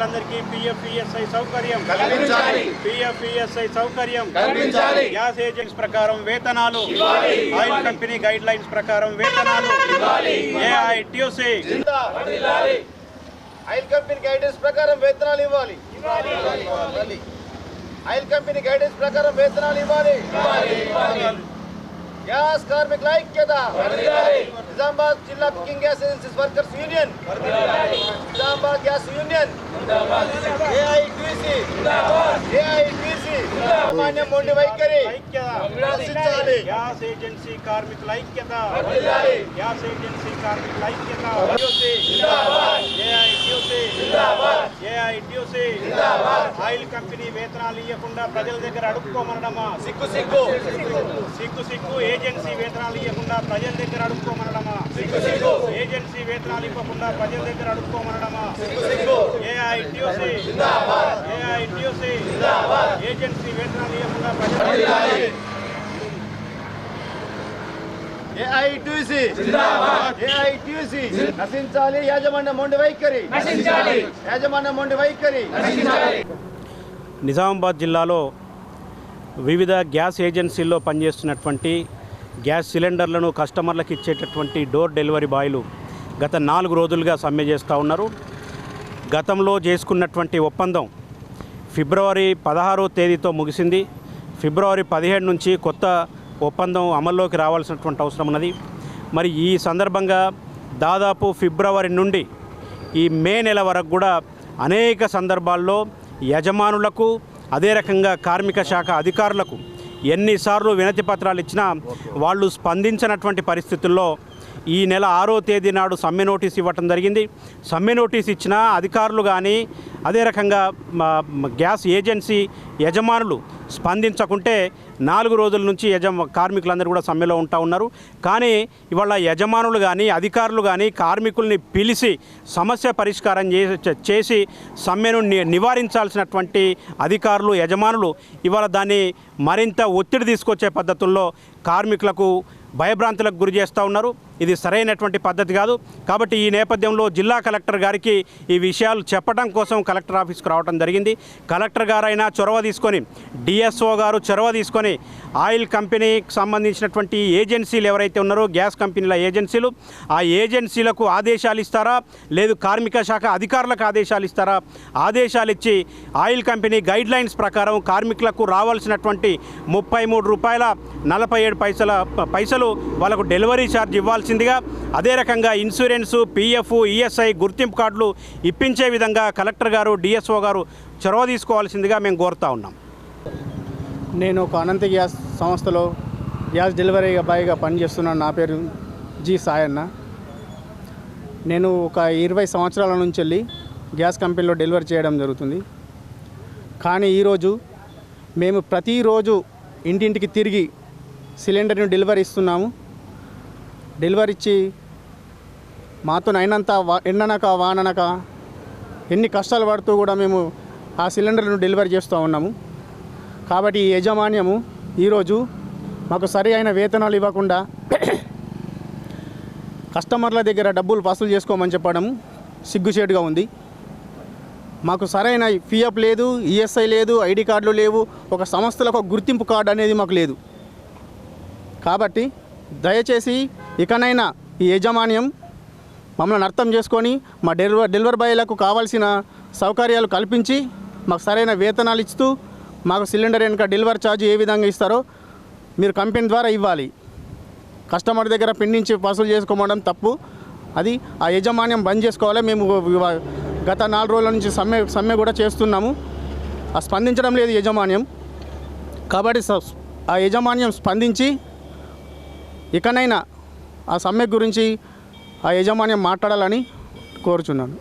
కార్మికులందరికీ PF ESI సౌకర్యం. కల్పించాలి. పిఎఫ్ ఈఎస్ఐ సౌకర్యం. కల్పించాలి. గ్యాస్ ఏజెంట్స్ ప్రకారం వేతనాలు. ఆయిల్ కంపెనీ గైడ్ లైన్స్ ప్రకారం వేతనాలు. ఏఐటియుసి ఆయిల్ కంపెనీ గైడెన్స్ ప్రకారం వేతనాలు ఇవ్వాలి. ఆయిల్ కంపెనీ గైడెన్స్ ప్రకారం వేతనాలు ఇవ్వాలి. గ్యాస్ కార్మికుల ఐక్యత. నిజామాబాద్ జిల్లా cooking gas agencies workers union. Nizamabad gas union. AITC AITC సామాన్య మొండి వైఖరి. గ్యాస్ ఏజెన్సీ కార్మికుల ఐక్యత. గ్యాస్ ఏజెన్సీ కార్మికుల ఐక్యత. ఆయిల్ కంపెనీ వేతనాలు ఇవ్వకుండా ప్రజల దగ్గర అడుక్కోమనడమా? సిగ్గు సిగ్గు. సిగ్గు సిగ్గు. ఏజెన్సీ వేతనాలు ఇవ్వకుండా ప్రజల దగ్గర అడుక్కోమనడమా? సిగ్గు సిగ్గు. ఏజెన్సీ వేతనాలు ఇవ్వకుండా ప్రజల దగ్గర అడుక్కోమనడమా? ఏఐటియుసి ఏజెన్సీ వేతనాలు ఇవ్వకుండా ప్రజల ఏఐటిసి ఏఐటిసి నశించాలి యాజమాన్య మొండి వైఖరి. నశించాలి. యాజమాన్య మొండి వైఖరి. నిజామాబాద్ జిల్లాలో వివిధ గ్యాస్ ఏజెన్సీల్లో పనిచేస్తున్నటువంటి గ్యాస్ సిలిండర్లను కస్టమర్లకు ఇచ్చేటటువంటి డోర్ డెలివరీ బాయ్లు గత నాలుగు రోజులుగా సమ్మె చేస్తూ ఉన్నారు. గతంలో చేసుకున్నటువంటి ఒప్పందం ఫిబ్రవరి పదహారో తేదీతో ముగిసింది. ఫిబ్రవరి పదిహేడు నుంచి కొత్త ఒప్పందం అమల్లోకి రావాల్సినటువంటి అవసరం ఉన్నది. మరి ఈ సందర్భంగా దాదాపు ఫిబ్రవరి నుండి ఈ మే నెల వరకు కూడా అనేక సందర్భాల్లో యజమానులకు అదే రకంగా కార్మిక శాఖ అధికారులకు ఎన్నిసార్లు వినతి పత్రాలు ఇచ్చినా వాళ్ళు స్పందించినటువంటి పరిస్థితుల్లో ఈ నెల ఆరో తేదీ నాడు సమ్మె నోటీస్ ఇవ్వటం జరిగింది. సమ్మె నోటీస్ ఇచ్చిన అధికారులు కానీ అదే రకంగా గ్యాస్ ఏజెన్సీ యజమానులు స్పందించకుంటే నాలుగు రోజుల నుంచి యజమ కార్మికులందరూ కూడా సమ్మెలో ఉంటా ఉన్నారు. కానీ ఇవాళ యజమానులు కానీ అధికారులు కానీ కార్మికుల్ని పిలిచి సమస్య పరిష్కారం చే- చేసి సమ్మెను ని- నివారించాల్సినటువంటి అధికారులు యజమానులు ఇవాళ దాన్ని మరింత ఒత్తిడి తీసుకొచ్చే పద్ధతుల్లో కార్మికులకు భయభ్రాంతులకు గురి చేస్తూ ఉన్నారు. ఇది సరైనటువంటి పద్ధతి కాదు. కాబట్టి ఈ నేపథ్యంలో జిల్లా కలెక్టర్ గారికి ఈ విషయాలు చెప్పడం కోసం కలెక్టర్ ఆఫీస్కి రావడం జరిగింది. కలెక్టర్ గారైనా చొరవ తీసుకొని డిఎస్ఓ గారు చొరవ తీసుకొని ఆయిల్ కంపెనీకి సంబంధించినటువంటి ఏజెన్సీలు ఎవరైతే ఉన్నారో గ్యాస్ కంపెనీల ఏజెన్సీలు ఆ ఏజెన్సీలకు ఆదేశాలు ఇస్తారా? లేదు కార్మిక శాఖ అధికారులకు ఆదేశాలు ఇస్తారా? ఆదేశాలు ఇచ్చి ఆయిల్ కంపెనీ గైడ్ లైన్స్ ప్రకారం కార్మికులకు రావాల్సినటువంటి ముప్పై మూడు రూపాయల నలభై ఏడు పైసల పైసలు వాళ్ళకు డెలివరీ ఛార్జ్ ఇవ్వాల్సిందిగా అదే రకంగా ఇన్సూరెన్సు పిఎఫ్ ఈఎస్ఐ గుర్తింపు కార్డులు ఇప్పించే విధంగా కలెక్టర్ గారు డిఎస్ఓ గారు చొరవ తీసుకోవాల్సిందిగా మేము కోరుతా ఉన్నాం. నేను ఒక అనంత గ్యాస్ సంస్థలో గ్యాస్ డెలివరీ బాయ్గా పనిచేస్తున్నాను. నా పేరు జి సాయన్న. నేను ఒక ఇరవై సంవత్సరాల నుంచి వెళ్ళి గ్యాస్ కంపెనీలో డెలివరీ చేయడం జరుగుతుంది. కానీ ఈరోజు మేము ప్రతిరోజు ఇంటింటికి తిరిగి సిలిండర్ని డెలివరీ ఇస్తున్నాము. డెలివరీ ఇచ్చి మాతో అయినంత వా- ఎండనక వాననక ఎన్ని కష్టాలు పడుతూ కూడా మేము ఆ సిలిండర్ను డెలివరీ చేస్తూ ఉన్నాము. కాబట్టి ఈ యజమాన్యము ఈరోజు మాకు సరి అయిన వేతనాలు ఇవ్వకుండా కస్టమర్ల దగ్గర డబ్బులు వసూలు చేసుకోమని చెప్పడం సిగ్గుచేటుగా ఉంది. మాకు సరైన ఫీఎఫ్ లేదు ఈఎస్ఐ లేదు ఐడి కార్డులు లేవు ఒక సంస్థలకు ఒక గుర్తింపు కార్డు అనేది మాకు లేదు. కాబట్టి దయచేసి ఇకనైనా ఈ యాజమాన్యం మమ్మల్ని అర్థం చేసుకొని మా డెలివర్ డెలివరీ బాయ్లకు కావాల్సిన సౌకర్యాలు కల్పించి మాకు సరైన వేతనాలు ఇస్తూ మాకు సిలిండర్ వెనుక డెలివరీ ఛార్జ్ ఏ విధంగా ఇస్తారో మీరు కంపెనీ ద్వారా ఇవ్వాలి. కస్టమర్ దగ్గర పిండించి వసూలు చేసుకోవడం తప్పు. అది ఆ యాజమాన్యం బంద్ చేసుకోవాలి. మేము గత నాలుగు రోజుల నుంచి సమ్మె సమ్మె కూడా చేస్తున్నాము. ఆ స్పందించడం లేదు యజమాన్యం. కాబట్టి ఆ యజమాన్యం స్పందించి ఇకనైనా ఆ సమ్మె గురించి ఆ యజమాన్యం మాట్లాడాలని కోరుచున్నాను.